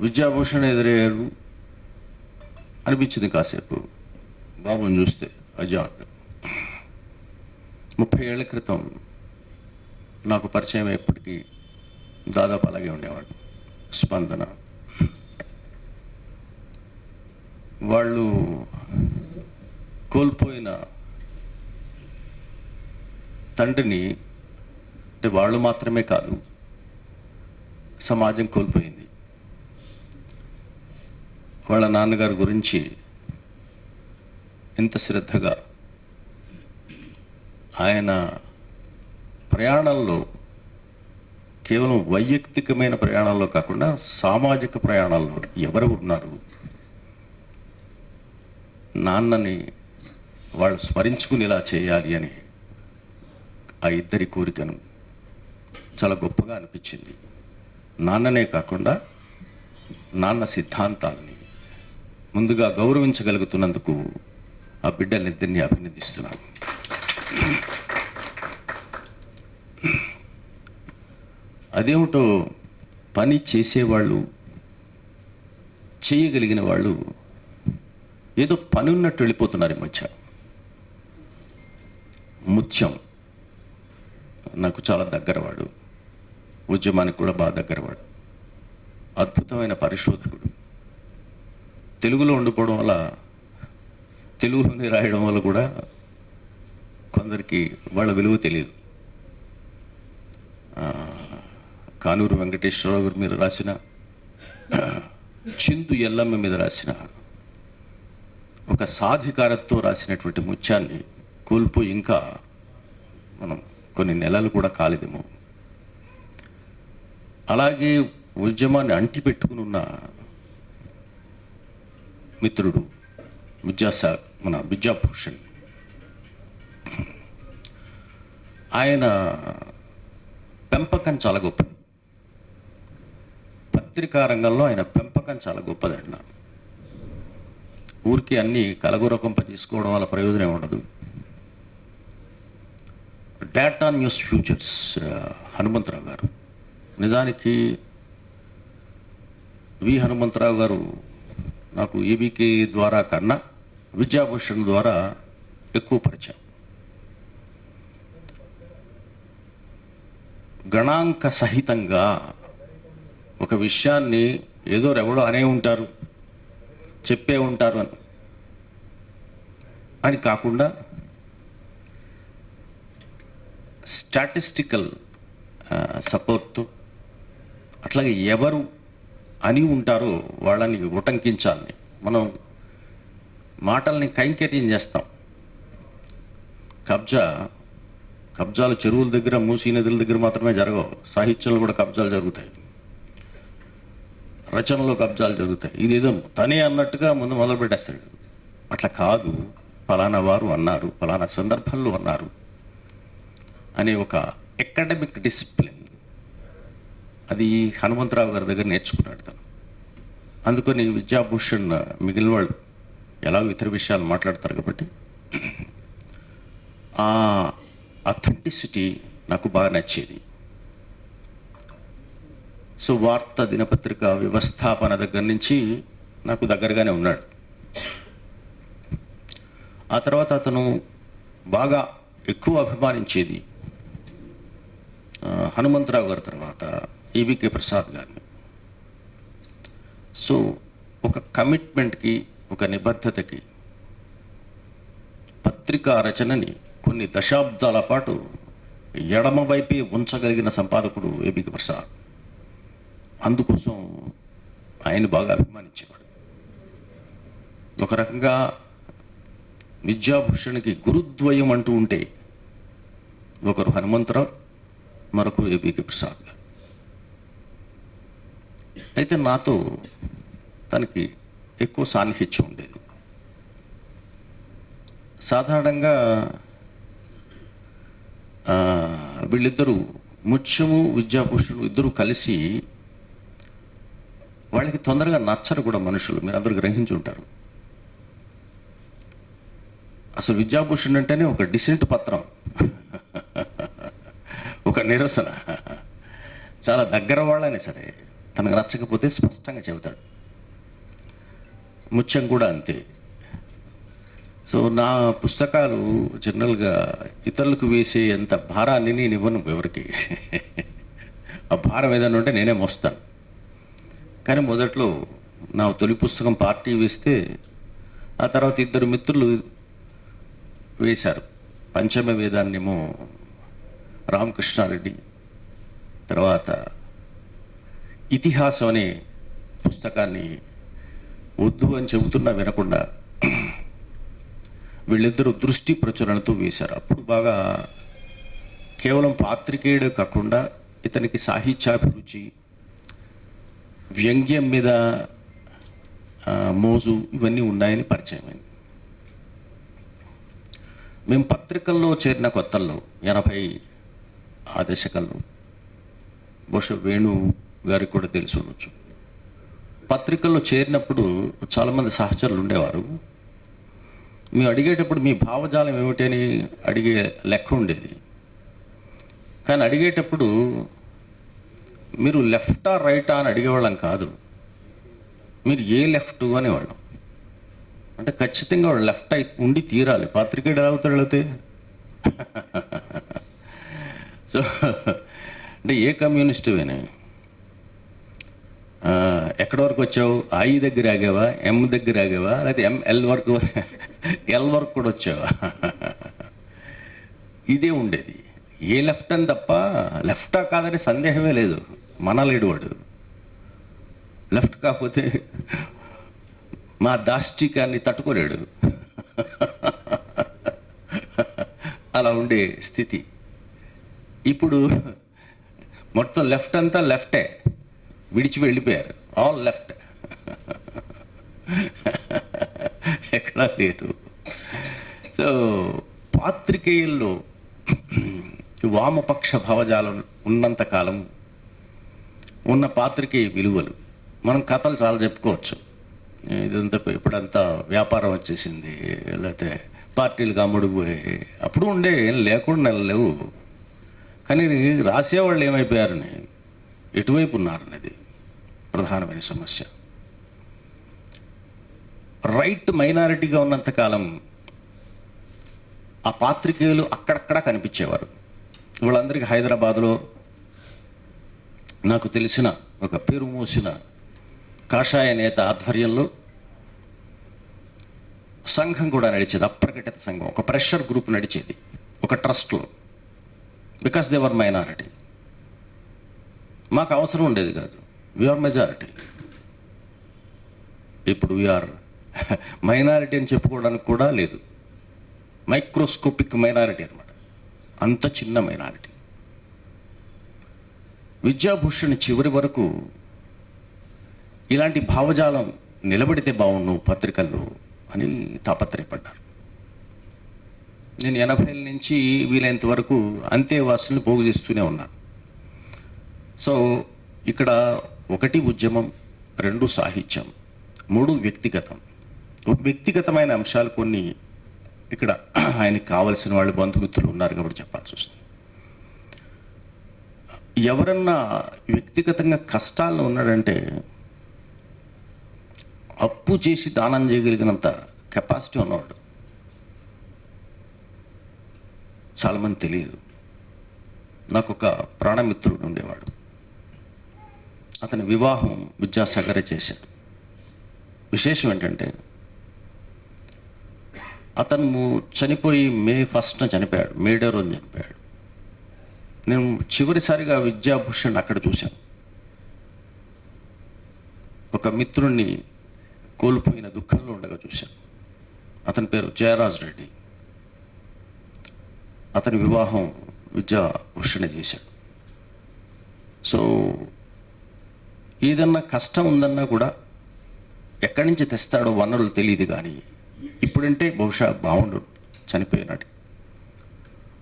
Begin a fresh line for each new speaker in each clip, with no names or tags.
విద్యాభూషణ్ ఎదురయ్యారు. అనిపించింది కాసేపు. బాబుని చూస్తే అజాద్ ముప్పై ఏళ్ళ క్రితం నాకు పరిచయం ఎప్పటికీ దాదాపు అలాగే ఉండేవాడు. స్పందన. వాళ్ళు కోల్పోయిన తండ్రిని అంటే వాళ్ళు మాత్రమే కాదు సమాజం కోల్పోయింది. వాళ్ళ నాన్నగారి గురించి ఎంత శ్రద్ధగా ఆయన ప్రయాణంలో కేవలం వైయక్తికమైన ప్రయాణాల్లో కాకుండా సామాజిక ప్రయాణాల్లో ఎవరు ఉన్నారు? నాన్నని వాళ్ళు స్మరించుకునేలా చేయాలి అని ఆ ఇద్దరి కోరికను చాలా గొప్పగా అనిపించింది. నాన్ననే కాకుండా నాన్న సిద్ధాంతాలని ముందుగా గౌరవించగలుగుతున్నందుకు ఆ బిడ్డలిద్దరినీ అభినందిస్తున్నాను. అదేమిటో పని చేసేవాళ్ళు చేయగలిగిన వాళ్ళు ఏదో పని ఉన్నట్టు వెళ్ళిపోతున్నారు ఈ మధ్య. ముత్యం నాకు చాలా దగ్గరవాడు ఉద్యమానికి కూడా బాగా దగ్గరవాడు అద్భుతమైన పరిశోధకుడు. తెలుగులో ఉండిపోవడం వల్ల తెలుగులోనే రాయడం వల్ల కూడా కొందరికి వాళ్ళ విలువ తెలియదు. కానూరు వెంకటేశ్వరరావు గారి మీద రాసిన చిందు ఎల్లమ్మ మీద రాసిన ఒక సాధికారతో రాసినటువంటి ముత్యాన్ని కోల్పోయి ఇంకా మనం కొన్ని నెలలు కూడా కాలేదేమో. అలాగే ఉద్యమాన్ని అంటిపెట్టుకుని ఉన్న మిత్రుడు విద్యాసా మన విద్యాభూషణ్ ఆయన పెంపకం చాలా గొప్పది పత్రికా రంగంలో ఆయన పెంపకం చాలా గొప్పదండి ఊరికి అన్ని కలగురకంప తీసుకోవడం వల్ల ప్రయోజనం ఉండదు. డేటా న్యూస్ ఫ్యూచర్స్ హనుమంతరావు గారు. నిజానికి వి హనుమంతరావు గారు నాకు ఈబీకే ద్వారా కన్నా విద్యాభూషణ్ ద్వారా ఎక్కువ పరిచయం. గణాంక సహితంగా ఒక విషయాన్ని ఏదో ఎవడో అనే ఉంటారు చెప్పే ఉంటారు అని. అని కాకుండా స్టాటిస్టికల్ సపోర్ట్తో అట్లాగే ఎవరు అని ఉంటారో వాళ్ళని ఉటంకించాలి మనం మాటల్ని కైంకర్యం చేస్తాం. కబ్జా కబ్జాలు చెరువుల దగ్గర మూసీ నదుల దగ్గర మాత్రమే జరగవు. సాహిత్యంలో కూడా కబ్జాలు జరుగుతాయి. రచనలో కబ్జాలు జరుగుతాయి. ఇదేదో తనే అన్నట్టుగా ముందు మొదలు పెట్టేస్తాడు అట్లా కాదు. ఫలానా వారు అన్నారు ఫలానా సందర్భంలో అన్నారు అనే ఒక అకాడమిక్ డిసిప్లిన్. అది హనుమంతరావు గారి దగ్గర నేర్చుకున్నాడు అందుకని విద్యాభూషణ్ మిగిలిన వాళ్ళు ఎలా ఇతర విషయాలు మాట్లాడతారు కాబట్టి. ఆ అథెంటిసిటీ నాకు బాగా నచ్చేది. సో వార్త దినపత్రిక వ్యవస్థాపన దగ్గర నుంచి నాకు దగ్గరగానే ఉన్నాడు. ఆ తర్వాత అతను బాగా ఎక్కువ అభిమానించేది హనుమంతరావు గారి తర్వాత ఈవికే ప్రసాద్ గారిని. సో ఒక కమిట్మెంట్కి ఒక నిబద్ధతకి పత్రికా రచనని కొన్ని దశాబ్దాల పాటు ఎడమవైపే ఉంచగలిగిన సంపాదకుడు ఏపీకి ప్రసాద్ అందుకోసం ఆయన బాగా అభిమానించేవాడు. ఒక రకంగా విద్యాభూషణ్కి గురుద్వయం అంటూ ఉంటే ఒకరు హనుమంతరావు మరొకరు ఏపీకి ప్రసాద్ గారు. అయితే నాతో తనకి ఎక్కువ సాన్నిహిత్యం ఉండేది. సాధారణంగా వీళ్ళిద్దరూ ముత్యము విద్యాభూషణుడు ఇద్దరు కలిసి వాళ్ళకి తొందరగా నచ్చరు కూడా మనుషులు. మీరు అందరూ గ్రహించి ఉంటారు. అసలు విద్యాభూషణ్ అంటేనే ఒక డిసెంట్ పత్రం. ఒక నిరసన. చాలా దగ్గర వాళ్ళనే సరే. తనకు నచ్చకపోతే స్పష్టంగా చెబుతాడు. ముత్యం కూడా అంతే. సో నా పుస్తకాలు జనరల్గా ఇతరులకు వేసే అంత భారాన్ని నేను ఇవ్వను ఎవరికి. ఆ భారం ఏదైనా ఉంటే నేనే మోస్తాను. కానీ మొదట్లో నా తొలి పుస్తకం పార్టీ వేస్తే ఆ తర్వాత ఇద్దరు మిత్రులు వేశారు. పంచమ వేదాన్నేమో రామకృష్ణారెడ్డి తర్వాత ఇతిహాసం అనే పుస్తకాన్ని వద్దు అని చెబుతున్నా వినకుండా వీళ్ళిద్దరూ దృష్టి ప్రచురణతో వేశారు. అప్పుడు బాగా కేవలం పాత్రికేయుడు కాకుండా ఇతనికి సాహిత్యాభిరుచి వ్యంగ్యం మీద మోజు ఇవన్నీ ఉన్నాయని పరిచయమైంది మేము పత్రికల్లో చేరిన కొత్తల్లో ఎనభై ఆ దశకంలో బహుశా వేణు గారికి కూడా తెలిసి ఉండొచ్చు. పత్రికల్లో చేరినప్పుడు చాలామంది సహచరులు ఉండేవారు. మేము అడిగేటప్పుడు మీ భావజాలం ఏమిటి అని అడిగే లెక్క ఉండేది. కానీ అడిగేటప్పుడు మీరు లెఫ్టా రైటా అని అడిగేవాళ్ళం కాదు. మీరు ఏ లెఫ్ట్ అనేవాళ్ళం. అంటే ఖచ్చితంగా వాడు లెఫ్ట్ అయి ఉండి తీరాలి. పాత్రికేయుడు ఎలా అవుతాడు అయితే సో అంటే ఏ కమ్యూనిస్టువేనే ఎక్కడి వరకు వచ్చావు? ఐ దగ్గర ఆగావా? ఎం దగ్గర ఆగావా? లేకపోతే ఎం ఎల్ వరకు? ఎల్ వరకు కూడా వచ్చావా? ఇదే ఉండేది. ఏ లెఫ్ట్ అని తప్ప లెఫ్టా కాదని సందేహమే లేదు. మనలేడు వాడు. లెఫ్ట్ కాకపోతే మా దాష్టికాన్ని తట్టుకోలేడు. అలా ఉండే స్థితి. ఇప్పుడు మొత్తం లెఫ్ట్ అంతా లెఫ్టే. విడిచి వెళ్ళిపోయారు. ఆల్ లెఫ్ట్ ఎక్కడా లేదు. సో పాత్రికేయుల్లో వామపక్ష భావజాలం ఉన్నంత కాలం ఉన్న పాత్రికేయ విలువలు మనం కథలు చాలా చెప్పుకోవచ్చు. ఇదంతా ఇప్పుడంతా వ్యాపారం వచ్చేసింది. లేకపోతే పార్టీలకు అమ్ముడుకు అప్పుడు ఉండే లేకుండా లేవు. కానీ రాసేవాళ్ళు ఏమైపోయారని ఎటువైపు ఉన్నారనేది. ప్రధానమైన సమస్య. రైట్ మైనారిటీగా ఉన్నంతకాలం ఆ పాత్రికేయులు అక్కడక్కడా కనిపించేవారు. వాళ్ళందరికీ హైదరాబాద్లో నాకు తెలిసిన ఒక పేరు మోసిన కాషాయ నేత ఆధ్వర్యంలో సంఘం కూడా నడిచేది అప్రకటిత సంఘం. ఒక ప్రెషర్ గ్రూప్ నడిచేది ఒక ట్రస్ట్లో బికాస్ దేవర్ మైనారిటీ. మాకు అవసరం ఉండేది కాదు. వీఆర్ మెజారిటీ ఇప్పుడు వీఆర్ మైనారిటీ అని చెప్పుకోవడానికి కూడా లేదు. మైక్రోస్కోపిక్ మైనారిటీ అనమాట అంత చిన్న మైనారిటీ విద్యాభూషణ్ చివరి వరకు ఇలాంటి భావజాలం నిలబడితే బాగుండు పత్రికల్లో అని తాపత్రయపడ్డారు. నేను ఎనభైల నుంచి వీలైనంత వరకు అంతేవాసుల్ని పోగు చేస్తూనే ఉన్నాను. సో ఇక్కడ ఒకటి ఉద్యమం రెండు సాహిత్యం మూడు వ్యక్తిగతం. వ్యక్తిగతమైన అంశాలు కొన్ని ఇక్కడ ఆయనకి కావలసిన వాళ్ళు బంధుమిత్రులు ఉన్నారు కాబట్టి చెప్పాల్సి వస్తుంది. ఎవరన్నా వ్యక్తిగతంగా కష్టాల్లో ఉన్నాడంటే అప్పు చేసి దానం చేయగలిగినంత కెపాసిటీ ఉన్నవాడు. చాలామంది తెలియదు. నాకు ఒక ప్రాణమిత్రుడు ఉండేవాడు. అతని వివాహం విద్యాసాగరే చేశాడు. విశేషం ఏంటంటే అతను చనిపోయి మే ఫస్ట్న చనిపోయాడు మే డే రోజు చనిపోయాడు. నేను చివరిసారిగా విద్యాభూషణ్ అక్కడ చూశాను. ఒక మిత్రుణ్ణి కోల్పోయిన దుఃఖంలో ఉండగా చూశాను. అతని పేరు జయరాజ్ రెడ్డి. అతని వివాహం విద్యాభూషణ చేశాడు. సో ఏదన్నా కష్టం ఉందన్నా కూడా ఎక్కడి నుంచి తెస్తాడో వనరులు తెలియదు కానీ ఇప్పుడంటే బహుశా బాగుండు చనిపోయినాడు.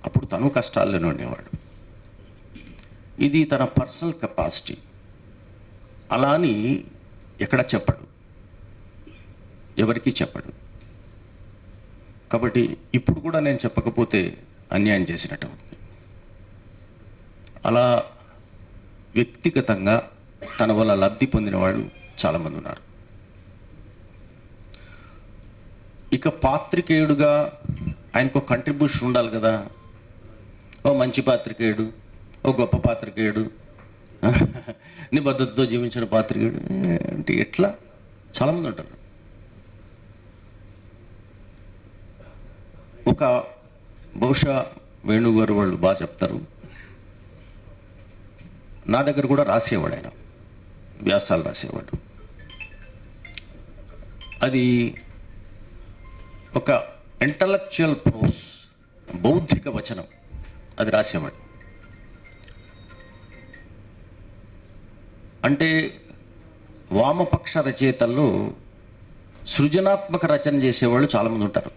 అప్పుడు తను కష్టాల్లోనే ఉండేవాడు. ఇది తన పర్సనల్ కెపాసిటీ. అలా అని ఎక్కడ చెప్పడు. ఎవరికీ చెప్పడు. కాబట్టి ఇప్పుడు కూడా నేను చెప్పకపోతే అన్యాయం చేసినట్టు అవుతుంది. అలా వ్యక్తిగతంగా తన వల్ల లబ్ధి పొందిన వాళ్ళు చాలామంది ఉన్నారు. ఇక పాత్రికేయుడుగా ఆయనకు కంట్రిబ్యూషన్ ఉండాలి కదా. ఓ మంచి పాత్రికేయుడు ఓ గొప్ప పాత్రికేయుడు నిబద్ధతతో జీవించిన పాత్రికేయుడు అంటే ఎట్లా? చాలామంది ఉంటారు. ఒక బహుశా వేణుగారు వాళ్ళు బాగా చెప్తారు. నా దగ్గర కూడా రాసేవాడు ఆయన. వ్యాసాలు రాసేవాడు. అది ఒక ఇంటలెక్చువల్ ప్రోస్ బౌద్ధిక వచనం అది రాసేవాడు. అంటే వామపక్ష రచయితల్లో సృజనాత్మక రచన చేసేవాళ్ళు చాలామంది ఉంటారు.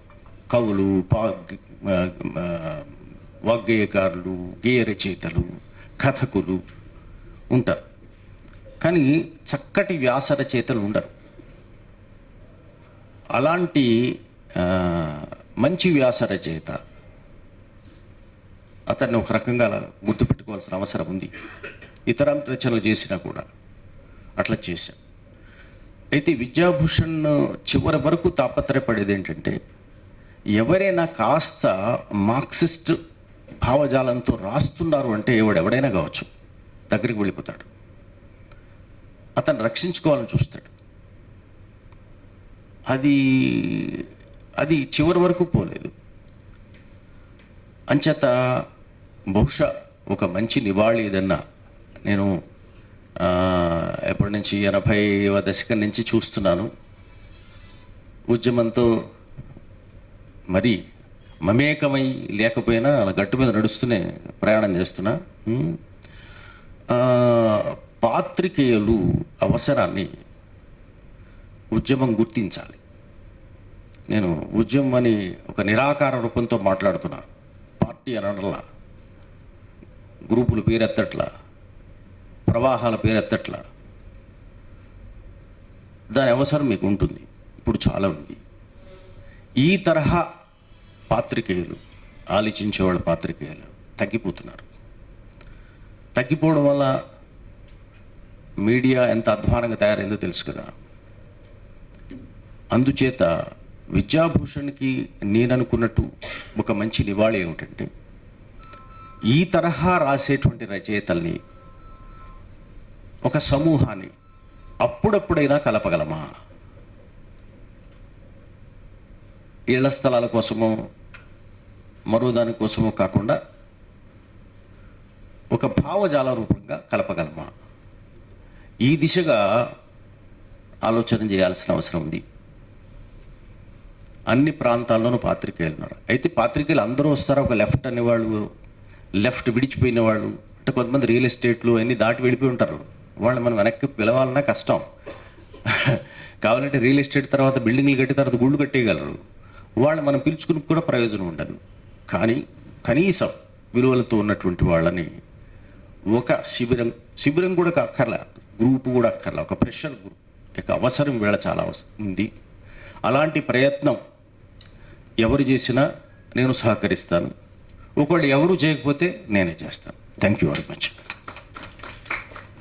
కవులు పా వాగ్గేయకారులు గేయ రచయితలు కథకులు ఉంటారు. కానీ చక్కటి వ్యాస రచయితలు ఉండరు. అలాంటి మంచి వ్యాస రచయిత అతన్ని ఒక రకంగా గుర్తుపెట్టుకోవాల్సిన అవసరం ఉంది. ఇతర రచనలు చేసినా కూడా అట్లా చేశాం అయితే విద్యాభూషణ్ చివరి వరకు తాపత్రయపడేది ఏంటంటే ఎవరైనా కాస్త మార్క్సిస్ట్ భావజాలంతో రాస్తున్నారు అంటే ఎవడెవడైనా కావచ్చు దగ్గరికి వెళ్ళిపోతాడు. అతను రక్షించుకోవాలని చూస్తాడు. అది అది చివరి వరకు పోలేదు. అంచేత బహుశా ఒక మంచి నివాళి ఏదన్నా నేను ఎప్పటి నుంచి ఎనభైవ దశకం నుంచి చూస్తున్నాను. ఉద్యమంతో మరి మమేకమై లేకపోయినా అలా గట్టు మీద నడుస్తూనే ప్రయాణం చేస్తున్నా. పాత్రికేయులు అవసరాన్ని ఉద్యమం గుర్తించాలి. నేను ఉద్యమం అని ఒక నిరాకార రూపంతో మాట్లాడుతున్నా. పార్టీ అనడంలా గ్రూపులు పేరెత్తట్లా ప్రవాహాల పేరెత్తట్లా. దాని అవసరం మీకు ఉంటుంది. ఇప్పుడు చాలా ఉంది. ఈ తరహా పాత్రికేయులు ఆలోచించేవాళ్ళ పాత్రికేయులు తగ్గిపోతున్నారు. తగ్గిపోవడం వల్ల మీడియా ఎంత అధ్వానంగా తయారైందో తెలుసు కదా. అందుచేత విద్యాభూషణ్కి నేను అనుకున్నట్టు ఒక మంచి నివాళి ఏమిటంటే ఈ తరహా రాసేటువంటి రచయితల్ని ఒక సమూహాన్ని అప్పుడప్పుడైనా కలపగలమా? ఇళ్ళ స్థలాల కోసమో మరో దానికోసమో కాకుండా ఒక భావజాల రూపంగా కలపగలమా? ఈ దిశగా ఆలోచన చేయాల్సిన అవసరం ఉంది. అన్ని ప్రాంతాల్లోనూ పాత్రికేయులు ఉన్నారు. అయితే పాత్రికేయులు అందరూ వస్తారు. ఒక లెఫ్ట్ అనేవాళ్ళు లెఫ్ట్ విడిచిపోయిన వాళ్ళు అంటే కొంతమంది రియల్ ఎస్టేట్లు అన్ని దాటి వెళ్ళిపోయి ఉంటారు. వాళ్ళని మనం వెనక్కి పిలవాలన్నా కష్టం. కావాలంటే రియల్ ఎస్టేట్ తర్వాత బిల్డింగ్లు కట్టిన తర్వాత గుళ్ళు కట్టేయగలరు. వాళ్ళు మనం పిలుచుకుని కూడా ప్రయోజనం ఉండదు. కానీ కనీసం విలువలతో ఉన్నటువంటి వాళ్ళని ఒక శిబిరం శిబిరం కూడా అక్కర్లే గ్రూప్ కూడా అక్కర్లే ఒక ప్రెషర్ గ్రూప్. యొక్క అవసరం వేళ చాలా అవసరం ఉంది. అలాంటి ప్రయత్నం ఎవరు చేసినా నేను సహకరిస్తాను. ఒకళ్ళు ఎవరు చేయకపోతే నేనే చేస్తాను. Thank you very much